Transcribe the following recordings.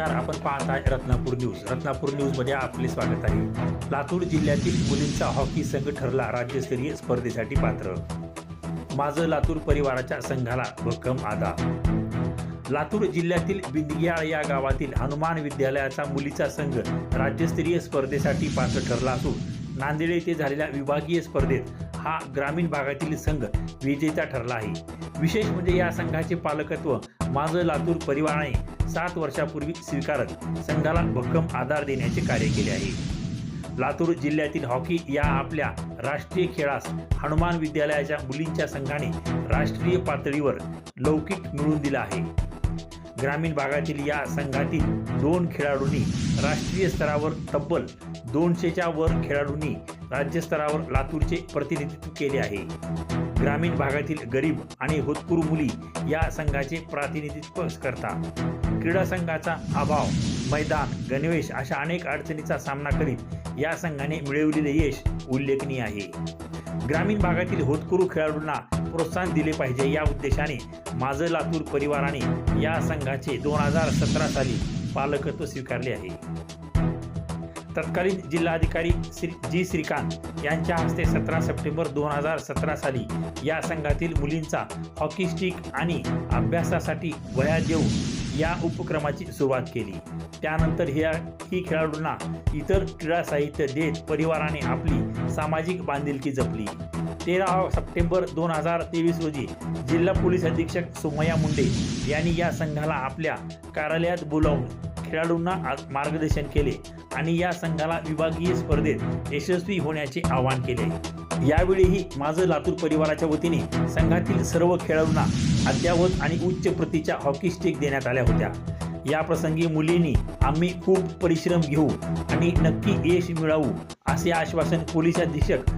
नमस्कार आपण पाहत आहे रत्नापूर न्यूज. रत्नापूर न्यूजमध्ये आपले स्वागत आहे. लातूर जिल्ह्यातील मुलींचा हॉकी संघ ठरला राज्यस्तरीय स्पर्धेसाठी पात्र. माझं लातूर परिवाराच्या संघाला भक्कम आदा लातूर जिल्ह्यातील बिंदग्याळ या गावातील हनुमान विद्यालयाचा मुलीचा संघ राज्यस्तरीय स्पर्धेसाठी पात्र ठरला असून नांदेड येथे झालेल्या विभागीय स्पर्धेत हा ग्रामीण भागातील संघ विजेता ठरला आहे. विशेष म्हणजे या संघाचे पालकत्व माझं लातूर परिवाराने सात वर्षापूर्वी स्वीकारत संघाला भक्कम आधार देण्याचे कार्य केले आहे. लातूर जिल्ह्यातील हॉकी या आपल्या राष्ट्रीय खेळास हनुमान विद्यालयाच्या मुलींच्या संघाने राष्ट्रीय पातळीवर लौकिक मिळवून दिला आहे. ग्रामीण भागातील या संघातील दोन खेळाडूंनी राष्ट्रीय स्तरावर तब्बल दोनशेच्या वर खेळाडूंनी राज्यस्तरावर लातूरचे प्रतिनिधित्व केले आहे. ग्रामीण भागातील गरीब आणि होतकरू मुली या संघाचे प्रतिनिधित्व करतात. क्रीडा संघाचा अभाव मैदान गणवेश अशा अनेक अडचणीचा सामना करीत या संघाने मिळवलेले यश उल्लेखनीय आहे. ग्रामीण भागातील होतकरू खेळाडूंना प्रोत्साहन दिले पाहिजे या उद्देशाने माझं लातूर परिवाराने या संघाचे दोन हजार सतरा साली पालकत्व स्वीकारले आहे. तत्कालीन जिल्हाधिकारी श्री जी श्रीकांत यांच्या हस्ते सतरा सप्टेंबर दोन हजार सतरा साली या संघातील मुलींचा हॉकी स्टिक आणि अभ्यासासाठी वया देऊन या उपक्रमाची सुरुवात केली. त्यानंतर ह्या ही खेळाडूंना इतर क्रीडा साहित्य देत परिवाराने आपली सामाजिक बांधिलकी जपली. तेरा सप्टेंबर दोन हजार तेवीस रोजी जिल्हा पोलीस अधीक्षक सोमय्या मुंडे यांनी या संघाला आपल्या कार्यालयात बोलावून खेळाडूंना मार्गदर्शन केले आणि या संघाला विभागीय स्पर्धेत यशस्वी होण्याचे आवाहन केले. यावेळीही माझं लातूर परिवाराच्या वतीने संघातील सर्व खेळाडूंना अद्यावत आणि उच्च प्रतीच्या हॉकी स्टिक देण्यात आल्या होत्या. या प्रसंगी मुलींनी आम्ही खूप परिश्रम घेऊ आणि नक्की यश मिळवू असे आश्वासन पोलीस अधीक्षक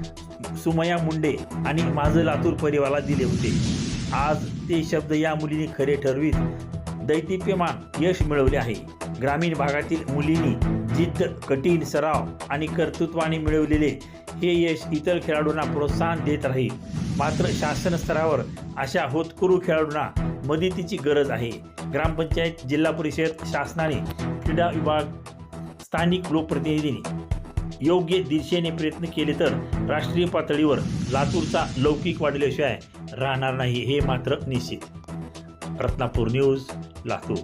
सुमया मुंडे आणि माझं लातूर परिवाराला दिले होते. आज ते शब्द या मुलीने खरे ठरवीत दैदिप्यमान यश मिळवले आहे. ग्रामीण भागातील मुलींनी जिद्द कठीण सराव आणि कर्तृत्वाने मिळवलेले हे यश इतर खेळाडूंना प्रोत्साहन देत राहील. मात्र शासन स्तरावर अशा होतकरू खेळाडूंना मदतीची गरज आहे. ग्रामपंचायत जिल्हा परिषद शासनाने क्रीडा विभाग स्थानिक लोकप्रतिनिधींनी योग्य दिशेने प्रयत्न केले तर राष्ट्रीय पातळीवर लातूरचा लौकिक वाढल्याशिवाय राहणार नाही हे मात्र निश्चित. रत्नापूर न्यूज लातूर.